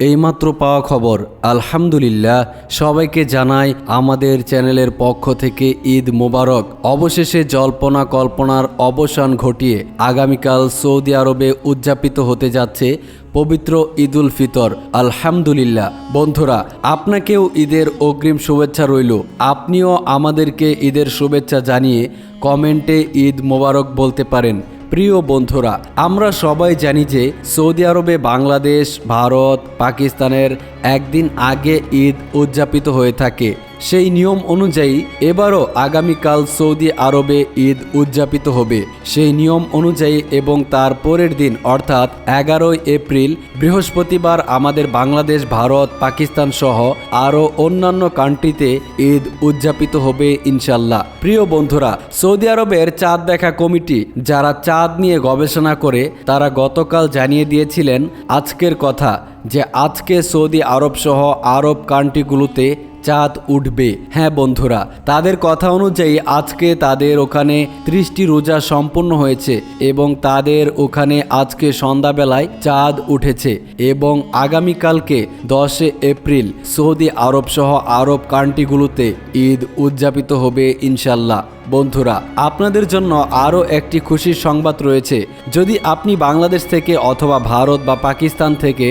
এইমাত্র পাওয়া খবর, আলহামদুলিল্লাহ, সবাইকে জানাই আমাদের চ্যানেলের পক্ষ থেকে ঈদ মোবারক। অবশেষে জল্পনা কল্পনার অবসান ঘটিয়ে আগামীকাল সৌদি আরবে উদযাপিত হতে যাচ্ছে পবিত্র ঈদুল ফিতর। আলহামদুলিল্লাহ। বন্ধুরা, আপনাকেও ঈদের অগ্রিম শুভেচ্ছা রইল। আপনিও আমাদেরকে ঈদের শুভেচ্ছা জানিয়ে কমেন্টে ঈদ মোবারক বলতে পারেন। প্রিয় বন্ধুরা, আমরা সবাই জানি যে সৌদি আরবে বাংলাদেশ, ভারত, পাকিস্তানের একদিন আগে ঈদ উদযাপিত হয়ে থাকে। সেই নিয়ম অনুযায়ী এবারও আগামীকাল সৌদি আরবে ঈদ উদযাপিত হবে। সেই নিয়ম অনুযায়ী এবং তার পরের দিন, অর্থাৎ এগারোই এপ্রিল, বৃহস্পতিবার আমাদের বাংলাদেশ, ভারত, পাকিস্তান সহ আরও অন্যান্য কান্ট্রিতে ঈদ উদযাপিত হবে ইনশাল্লাহ প্রিয় বন্ধুরা, সৌদি আরবের চাঁদ দেখা কমিটি, যারা চাঁদ নিয়ে গবেষণা করে, তারা গতকাল জানিয়ে দিয়েছিলেন আজকের কথা যে আজকে সৌদি আরব সহ আরব কান্ট্রিগুলোতে চাঁদ উঠবে। হ্যাঁ বন্ধুরা, তাদের কথা অনুযায়ী আজকে তাদের ওখানে ত্রিশটি রোজা সম্পূর্ণ হয়েছে এবং তাদের ওখানে আজকে সন্ধ্যাবেলায় চাঁদ উঠেছে এবং আগামীকালকে দশে এপ্রিল সৌদি আরব সহ আরব কান্ট্রিগুলোতে ঈদ উদযাপিত হবে ইনশাল্লাহ বন্ধুরা, আপনাদের জন্য আরও একটি খুশির সংবাদ রয়েছে। যদি আপনি বাংলাদেশ থেকে অথবা ভারত বা পাকিস্তান থেকে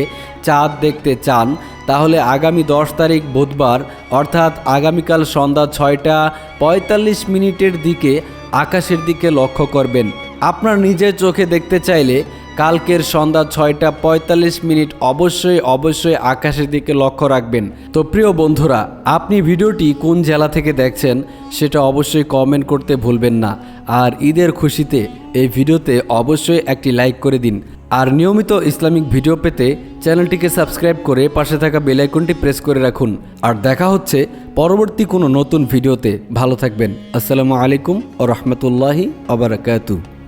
চাঁদ দেখতে চান তাহলে আগামী দশ তারিখ বুধবার, অর্থাৎ আগামীকাল সন্ধ্যা ছয়টা পঁয়তাল্লিশ মিনিটের দিকে আকাশের দিকে লক্ষ্য করবেন। আপনার নিজের চোখে দেখতে চাইলে কালকের সন্ধ্যা ছয়টা পঁয়তাল্লিশ মিনিট অবশ্যই অবশ্যই আকাশের দিকে লক্ষ্য রাখবেন। তো প্রিয় বন্ধুরা, আপনি ভিডিওটি কোন জেলা থেকে দেখছেন সেটা অবশ্যই কমেন্ট করতে ভুলবেন না। আর ঈদের খুশিতে এই ভিডিওতে অবশ্যই একটি লাইক করে দিন। আর নিয়মিত ইসলামিক ভিডিও পেতে চ্যানেলটিকে সাবস্ক্রাইব করে পাশে থাকা বেল আইকনটি প্রেস করে রাখুন। আর দেখা হচ্ছে পরবর্তী কোনো নতুন ভিডিওতে। ভালো থাকবেন। আসসালামু আলাইকুম ও রহমতুল্লাহি আবরাকাতু।